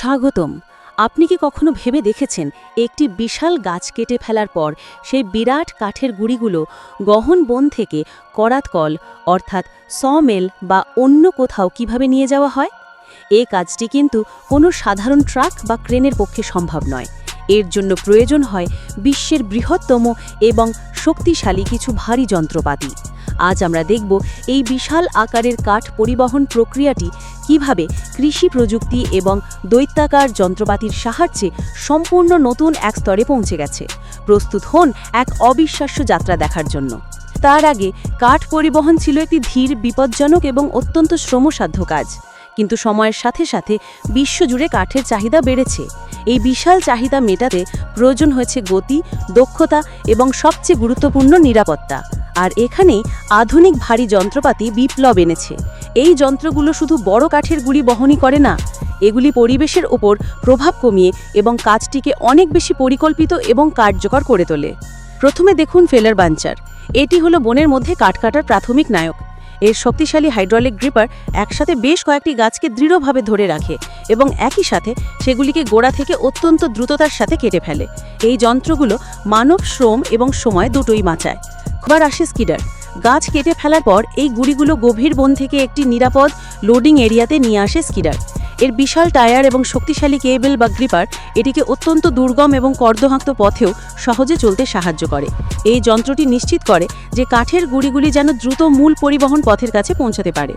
স্বাগতম। আপনি কি কখনো ভেবে দেখেছেন একটি বিশাল গাছ কেটে ফেলার পর সেই বিরাট কাঠের গুড়িগুলো গহন বন থেকে করাতকল অর্থাৎ সমেল বা অন্য কোথাও কীভাবে নিয়ে যাওয়া হয়? এ কাজটি কিন্তু কোনো সাধারণ ট্রাক বা ক্রেনের পক্ষে সম্ভব নয়। এর জন্য প্রয়োজন হয় বিশ্বের বৃহত্তম এবং শক্তিশালী কিছু ভারী যন্ত্রপাতি। আজ আমরা দেখব এই বিশাল আকারের কাঠ পরিবহন প্রক্রিয়াটি কীভাবে কৃষি প্রযুক্তি এবং দৈত্যাকার যন্ত্রপাতির সাহায্যে সম্পূর্ণ নতুন এক স্তরে পৌঁছে গেছে। প্রস্তুত হন এক অবিশ্বাস্য যাত্রা দেখার জন্য। তার আগে কাঠ পরিবহন ছিল একটি ধীর, বিপজ্জনক এবং অত্যন্ত শ্রমসাধ্য কাজ। কিন্তু সময়ের সাথে সাথে বিশ্বজুড়ে কাঠের চাহিদা বেড়েছে। এই বিশাল চাহিদা মেটাতে প্রয়োজন হয়েছে গতি, দক্ষতা এবং সবচেয়ে গুরুত্বপূর্ণ নিরাপত্তা। আর এখানেই আধুনিক ভারী যন্ত্রপাতি বিপ্লব এনেছে। এই যন্ত্রগুলো শুধু বড় কাঠের গুড়ি বহনই করে না, এগুলি পরিবেশের ওপর প্রভাব কমিয়ে এবং কাজটিকে অনেক বেশি পরিকল্পিত এবং কার্যকর করে তোলে। প্রথমে দেখুন ফেলার বাঞ্চার। এটি হলো বনের মধ্যে কাঠ কাটার প্রাথমিক নায়ক। এর শক্তিশালী হাইড্রোলিক গ্রিপার একসাথে বেশ কয়েকটি গাছকে দৃঢ়ভাবে ধরে রাখে এবং একই সাথে সেগুলিকে গোড়া থেকে অত্যন্ত দ্রুততার সাথে কেটে ফেলে। এই যন্ত্রগুলো মানব, শ্রম এবং সময় দুটোই বাঁচায়। আবার আসে স্কিডার। গাছ কেটে ফেলার পর এই গুড়িগুলো গভীর বন থেকে একটি নিরাপদ লোডিং এরিয়াতে নিয়ে আসে স্কিডার। এর বিশাল টায়ার এবং শক্তিশালী কেবেল বা গ্রিপার এটিকে অত্যন্ত দুর্গম এবং কর্দহাক্ত পথেও সহজে চলতে সাহায্য করে। এই যন্ত্রটি নিশ্চিত করে যে কাঠের গুড়িগুলি যেন দ্রুত মূল পরিবহন পথের কাছে পৌঁছাতে পারে।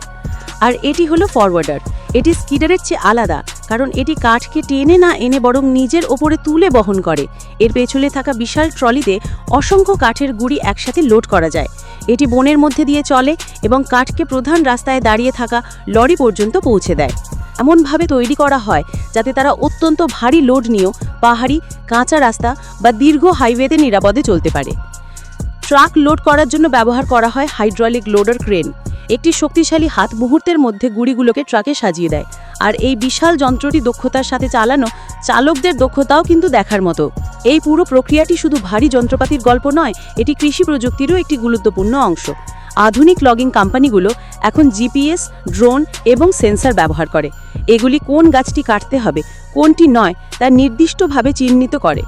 আর এটি হলো ফরওয়ার্ডার এটি স্কিডারের চেয়ে আলাদা, কারণ এটি কাঠকে টেনে না এনে বরং নিজের ওপরে তুলে বহন করে। এর পেছনে থাকা বিশাল ট্রলিতে অসংখ্য কাঠের গুড়ি একসাথে লোড করা যায়। এটি বনের মধ্যে দিয়ে চলে এবং কাঠকে প্রধান রাস্তায় দাঁড়িয়ে থাকা লরি পর্যন্ত পৌঁছে দেয়। এমনভাবে তৈরি করা হয় যাতে তারা অত্যন্ত ভারী লোড নিয়েও পাহাড়ি, কাঁচা রাস্তা বা দীর্ঘ হাইওয়েতে নিরাপদে চলতে পারে। ট্রাক লোড করার জন্য ব্যবহার করা হয় হাইড্রলিক লোডার ক্রেন। একটি শক্তিশালী হাত মুহূর্তের মধ্যে গুড়িগুলোকে ট্রাকে সাজিয়ে দেয়। আর এই বিশাল যন্ত্রটি দক্ষতার সাথে চালানো চালকদের দক্ষতাও কিন্তু দেখার মতো। এই পুরো প্রক্রিয়াটি শুধু ভারী যন্ত্রপাতির গল্প নয়, এটি কৃষি প্রযুক্তিরও একটি গুরুত্বপূর্ণ অংশ। আধুনিক লগিং কোম্পানিগুলো এখন জিপিএস ড্রোন এবং সেন্সার ব্যবহার করে। এগুলি কোন গাছটি কাটতে হবে, কোনটি নয়, তা নির্দিষ্টভাবে চিহ্নিত করে।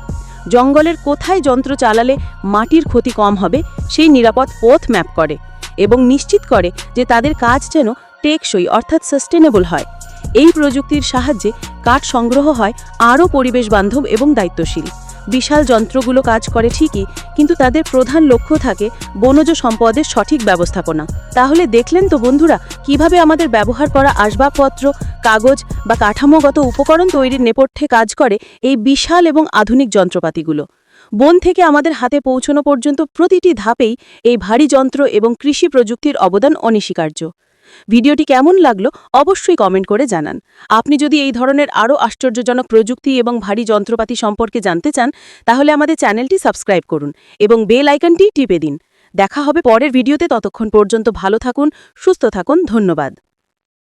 জঙ্গলের কোথায় যন্ত্র চালালে মাটির ক্ষতি কম হবে, সেই নিরাপদ পথ ম্যাপ করে এবং নিশ্চিত করে যে তাদের কাজ যেন টেকসই অর্থাৎ সাস্টেনেবল হয়। এই প্রযুক্তির সাহায্যে কাঠ সংগ্রহ হয় আরও পরিবেশ বান্ধব এবং দায়িত্বশীল। বিশাল যন্ত্রগুলো কাজ করে ঠিকই, কিন্তু তাদের প্রধান লক্ষ্য থাকে বনজ সম্পদের সঠিক ব্যবস্থাপনা। তাহলে দেখলেন তো বন্ধুরা, কীভাবে আমাদের ব্যবহার করা আসবাবপত্র, কাগজ বা কাঠামোগত উপকরণ তৈরির নেপথ্যে কাজ করে এই বিশাল এবং আধুনিক যন্ত্রপাতিগুলো। বন থেকে আমাদের হাতে পৌঁছানো পর্যন্ত প্রতিটি ধাপেই এই ভারী যন্ত্র এবং কৃষি প্রযুক্তির অবদান অনস্বীকার্য। ভিডিওটি কেমন লাগল অবশ্যই কমেন্ট করে জানান। আপনি যদি এই ধরনের আরও আশ্চর্যজনক প্রযুক্তি এবং ভারী যন্ত্রপাতি সম্পর্কে জানতে চান, তাহলে আমাদের চ্যানেলটি সাবস্ক্রাইব করুন এবং বেল আইকনটি টিপে দিন। দেখা হবে পরের ভিডিওতে, ততক্ষণ পর্যন্ত ভালো থাকুন, সুস্থ থাকুন, ধন্যবাদ।